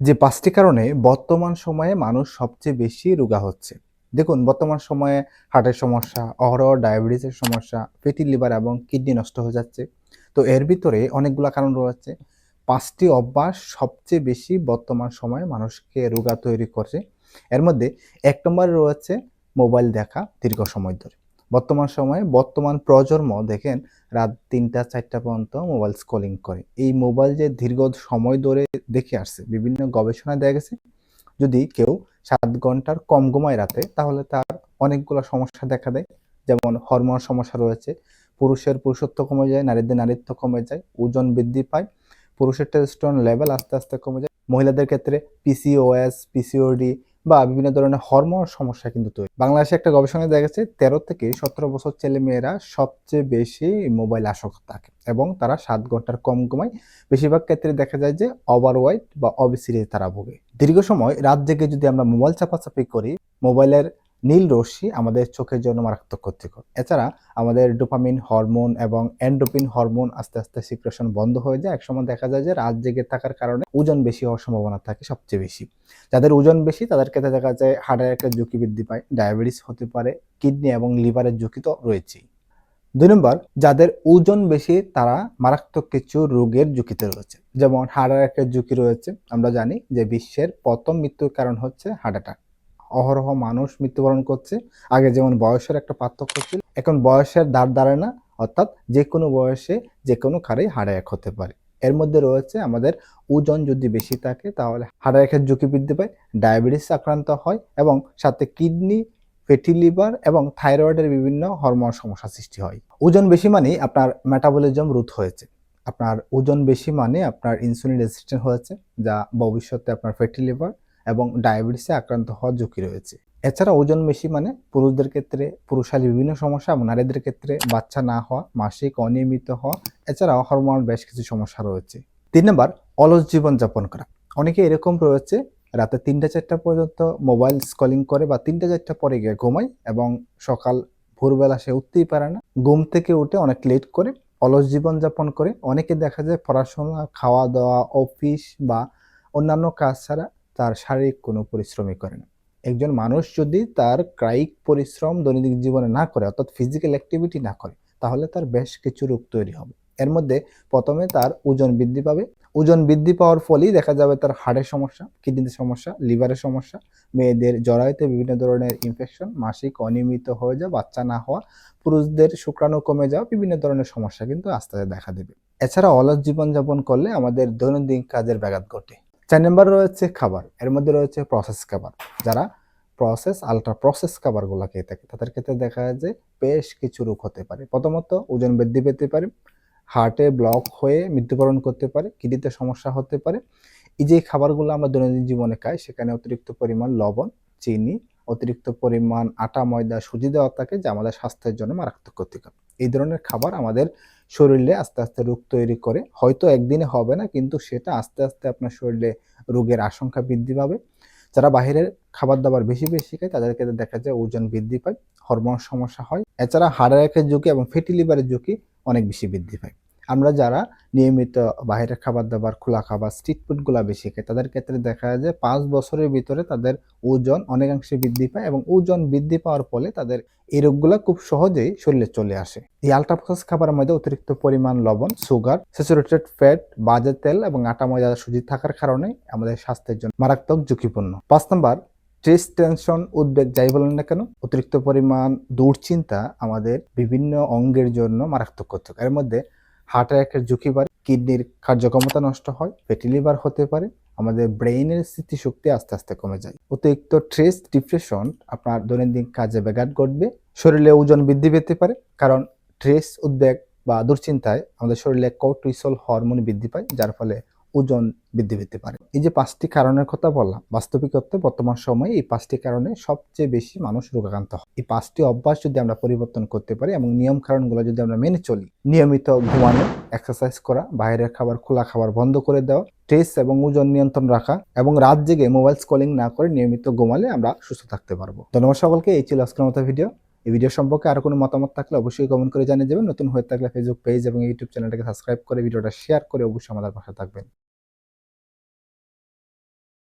যে পাঁচটি কারণে বর্তমান সময়ে মানুষ সবচেয়ে বেশি রোগা হচ্ছে। দেখুন, বর্তমান সময়ে হার্টের সমস্যা, অহরহ ডায়াবেটিসের সমস্যা ফেটি লিভার এবং কিডনি নষ্ট হয়ে যাচ্ছে। তো এর ভিতরে অনেকগুলো কারণ রয়েছে। পাঁচটি অভ্যাস সবচেয়ে বেশি বর্তমান সময়ে মানুষকে রোগা তৈরি করছে। এর মধ্যে এক নম্বরে রয়েছে মোবাইল দেখা দীর্ঘ সময় ধরে। বর্তমান সময়ে বর্তমান প্রজন্ম দেখেন রাত তিনটা, চারটা পর্যন্ত মোবাইল স্কলিং করে। এই মোবাইল যে দীর্ঘ সময় ধরে দেখে আসছে, বিভিন্ন গবেষণায় দেখা গেছে, যদি কেউ সাত ঘণ্টার কম ঘুমায় রাতে, তাহলে তার অনেকগুলো সমস্যা দেখা দেয়। যেমন হরমোন সমস্যা রয়েছে, পুরুষের পুরুষত্ব কমে যায়, নারীদের নারীত্ব কমে যায়, ওজন বৃদ্ধি পায়, পুরুষের টেস্টোস্টেরন লেভেল আস্তে আস্তে কমে যায়। মহিলাদের ক্ষেত্রে পিসিওএস পিসিওডি বা বিভিন্ন ধরনের হরমোন সমস্যা কিন্তু তৈরি। বাংলাদেশে একটা গবেষণায় দেখা গেছে তেরো থেকে সতেরো বছর ছেলে মেয়েরা সবচেয়ে বেশি মোবাইল আসক্ত থাকে এবং তারা সাত ঘণ্টার কম ঘুমায়। বেশিরভাগ ক্ষেত্রে দেখা যায় যে ওভার ওয়াইট বা অবিসিরিজ তারা ভোগে। দীর্ঘ সময় রাত জেগে যদি আমরা মোবাইল চাপাচাপি করি, মোবাইলের নীল রশ্মি আমাদের চোখের জন্য মারাত্মক ক্ষতিকর। এছাড়া আমাদের ডোপামিন হরমোন এবং এন্ডোপিন হরমোন আস্তে আস্তে সিক্রেশন বন্ধ হয়ে যায়। একসময় দেখা যায় যে রাত জেগে থাকার কারণে ওজন বেশি হওয়ার সম্ভাবনা থাকে সবচেয়ে বেশি। যাদের ওজন বেশি, তাদের ক্ষেত্রে দেখা যায় হার্টের একটা ঝুঁকি বৃদ্ধি পায়, ডায়াবেটিস হতে পারে, কিডনি এবং লিভারের ঝুঁকি তো রয়েছেই। দুই নম্বর, যাদের ওজন বেশি, তারা মারাত্মক কিছু রোগের ঝুঁকিতে রয়েছে। যেমন হার্ট অ্যাটাকের ঝুঁকি রয়েছে, আমরা জানি যে বিশ্বের প্রথম মৃত্যুর কারণ হচ্ছে হার্ট অ্যাটাক। অহরহ মানুষ মৃত্যুবরণ করছে। আগে যেমন বয়সের একটা পার্থক্য ছিল, এখন বয়সের দাঁড় দাঁড়ায় না, অর্থাৎ যে কোনো বয়সে যে কোনো কারেই হার্ট অ্যাটাক হতে পারে। এর মধ্যে রয়েছে আমাদের ওজন যদি বেশি থাকে, তাহলে হার্ট অ্যাটাকের ঝুঁকি বৃদ্ধি পায়, ডায়াবেটিস আক্রান্ত হয় এবং সাথে কিডনি ফেটি লিভার এবং থাইরয়েডের বিভিন্ন হরমোন সমস্যা সৃষ্টি হয়। ওজন বেশি মানেই আপনার মেটাবলিজম রুথ হয়েছে। আপনার ওজন বেশি মানে আপনার ইনসুলিন রেজিস্ট্যান্ট হয়েছে, যা ভবিষ্যতে আপনার ফেটি লিভার এবং ডায়াবেটিসে আক্রান্ত হওয়ার ঝুঁকি রয়েছে। এছাড়া ওজন বেশি মানে পুরুষদের ক্ষেত্রে, পুরুষালী বিভিন্ন সমস্যা নারীদের ক্ষেত্রে বাচ্চা না হওয়া, মাসিক অনিয়মিত হওয়া, এছাড়াও হরমোনাল বেশ কিছু সমস্যা রয়েছে। তিন নম্বর, অলস জীবন যাপন করা। অনেকে এরকম রয়েছে, রাতে তিনটা চারটা পর্যন্ত মোবাইল স্কলিং করে বা তিনটা চারটা পরে গিয়ে ঘুমায় এবং সকাল, ভোরবেলা সে উঠতেই পারে না। ঘুম থেকে উঠে অনেক লেট করে, অলস জীবন যাপন করে। অনেকে দেখা যায় পড়াশোনা খাওয়া দাওয়া অফিস বা অন্যান্য কাজ ছাড়া তার শারীরিক কোনো পরিশ্রমই করে না। একজন মানুষ যদি তার ক্রায়িক পরিশ্রম দৈনন্দিন জীবনে না করে, অর্থাৎ ফিজিক্যাল অ্যাক্টিভিটি না করে, তাহলে তার বেশ কিছু রোগ তৈরি হবে। এর মধ্যে প্রথমে তার ওজন বৃদ্ধি পাবে। ওজন বৃদ্ধি পাওয়ার ফলেই দেখা যাবে তার হাড়ের সমস্যা কিডনিতে সমস্যা লিভারের সমস্যা, মেয়েদের জরায়ুতে বিভিন্ন ধরনের ইনফেকশন মাসিক অনিয়মিত হয়ে যাওয়া, বাচ্চা না হওয়া, পুরুষদের শুক্রাণু কমে যাওয়া, বিভিন্ন ধরনের সমস্যা কিন্তু আস্তে আস্তে দেখা দেবে। এছাড়া অলস জীবনযাপন করলে আমাদের দৈনন্দিন কাজের ব্যাঘাত ঘটে। চার নম্বর রয়েছে খাবার, এর মধ্যে রয়েছে প্রসেস খাবার। যারা প্রসেস আলট্রা প্রসেস খাবারগুলো খেয়ে থাকে, তাদের ক্ষেত্রে দেখা যায় যে বেশ কিছু রোগ হতে পারে। প্রথমত, ওজন বৃদ্ধি পেতে পারে হার্টে ব্লক হয়ে মৃত্যুবরণ করতে পারে, কিডনিতে সমস্যা হতে পারে। এই যে খাবারগুলো আমরা দৈনন্দিন জীবনে খাই, সেখানে অতিরিক্ত পরিমাণ লবণ, চিনি, অতিরিক্ত পরিমাণ আটা, ময়দা, সুজি দেওয়া থাকে, যা আমাদের স্বাস্থ্যের জন্য মারাত্মক ক্ষতিকর। এই ধরনের খাবার আমাদের শরীরে আস্তে আস্তে রোগ তৈরি করে। হয়তো একদিনে হবে না, কিন্তু সেটা আস্তে আস্তে আপনার শরীরে রোগের আশঙ্কা বৃদ্ধি পাবে। যারা বাহিরের খাবার দাবার বেশি বেশি খায়, তাদেরকে দেখা যায় ওজন বৃদ্ধি পায় হরমোন সমস্যা হয়। এছাড়া হার্ট ঝুঁকি এবং ফেটি লিভারের ঝুঁকি অনেক বেশি বৃদ্ধি পায়। আমরা যারা নিয়মিত বাইরের খাবার দাবার, খোলা খাবার স্ট্রিট ফুডগুলো বেশি খাই, তাদের ক্ষেত্রে দেখা যায় যে পাঁচ বছরের ভিতরে তাদের ওজন অনেকাংশে বৃদ্ধি পায় এবং ওজন বৃদ্ধি পাওয়ার ফলে তাদের এই রোগগুলো খুব সহজেই শরীরে চলে আসে। এই আলট্রা প্রসেস খাবারের মধ্যে অতিরিক্ত পরিমাণ লবণ সুগার স্যাচুরেটেড ফ্যাট বাজে তেল এবং আটা ময়দা সুজি থাকার কারণে আমাদের স্বাস্থ্যের জন্য মারাত্মক ঝুঁকিপূর্ণ। পাঁচ নম্বর স্ট্রেস টেনশন উদ্বেগ, যাই বলেন না কেন, অতিরিক্ত পরিমাণ দুশ্চিন্তা আমাদের বিভিন্ন অঙ্গের জন্য মারাত্মক ক্ষতিকর এর মধ্যে হার্ট অ্যাটাকের ঝুঁকি বাড়ে, কিডনির কার্যক্ষমতা নষ্ট হয়, ফ্যাটি লিভার হতে পারে, আমাদের ব্রেইনের স্মৃতিশক্তি আস্তে আস্তে কমে যায়। অতিরিক্ত স্ট্রেস, ডিপ্রেশন আপনার দৈনন্দিন কাজে ব্যাঘাত ঘটবে। শরীরে ওজন বৃদ্ধি পেতে পারে, কারণ স্ট্রেস, উদ্বেগ বা দুশ্চিন্তায় আমাদের শরীরে কর্টিসল হরমোন বৃদ্ধি পায়, যার ফলে ওজন বৃদ্ধি পেতে পারে। এই যে পাঁচটি কারণের কথা বললাম, বাস্তবিক বর্তমান সময়ে এই পাঁচটি কারণে সবচেয়ে বেশি মানুষ রোগাক্রান্ত হয়। এই পাঁচটি অভ্যাস যদি আমরা পরিবর্তন করতে পারি এবং নিয়ম কারণগুলো যদি আমরা মেনে চলি, নিয়মিত ঘুমানো এক্সারসাইজ করা, বাইরের খাবার, খোলা খাবার বন্ধ করে দেওয়া স্ট্রেস এবং ওজন নিয়ন্ত্রণ রাখা এবং রাত জেগে মোবাইল স্কলিং না করে নিয়মিত ঘুমালে আমরা সুস্থ থাকতে পারব। ধন্যবাদ সকলকে, এই ছিল আজকের মতো ভিডিও এই ভিডিও সম্পর্কে আরও কোনো মতামত থাকলে অবশ্যই কমেন্ট করে জানিয়ে দেবেন। নতুন হয়ে থাকলে ফেসবুক পেজ এবং ইউটিউব চ্যানেলটাকে সাবস্ক্রাইব করে ভিডিওটা শেয়ার করে অবশ্যই আমাদের পাশে থাকবেন।